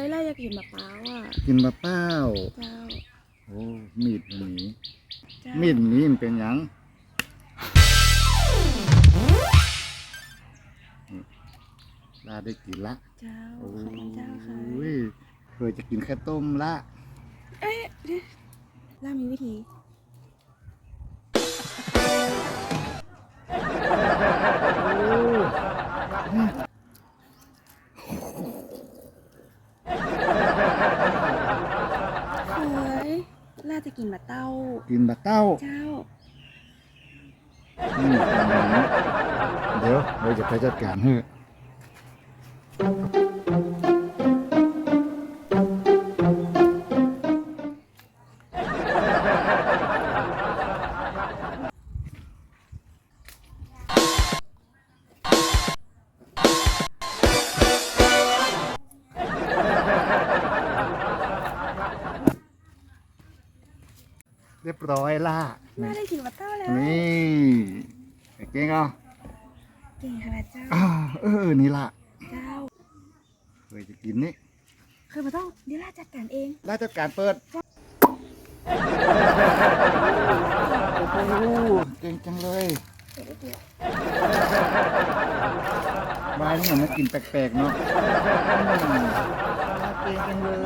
ยล่าอยากกินมะพร้าวอะกินมะเป้าวเจ้าโอ้มีดมันหนีเจ้ามีดหนี้มันเป็นหยังนี่ลาได้กินละเจ้าโอ้ขอบคุณเจ้าค่ะยเคยจะกินแค่ต้มละ เอ๊ะเดี๋ยวล่ามีวิธี ล่าจะกินมะเต้า กินบะเต้า เจ้าอืมเดี๋ยวเราจะไปจัดการให้ เรียบร้อยล่ะล่าได้กินมะเต้าแล้วนี่เก่งเอาเก่งค่ะเจ้าอ้าวเออนี่ล่ะเจ้าเคยจะกินนี่เคยมาต้องเดี๋ยวล่าจัดการเองราชการเปิดโอ้โหเก่งจังเลยเดี๋ยวเดี๋ยววายนี่เหมือนมากินแปลกๆเนาะอืมเก่งจังเลย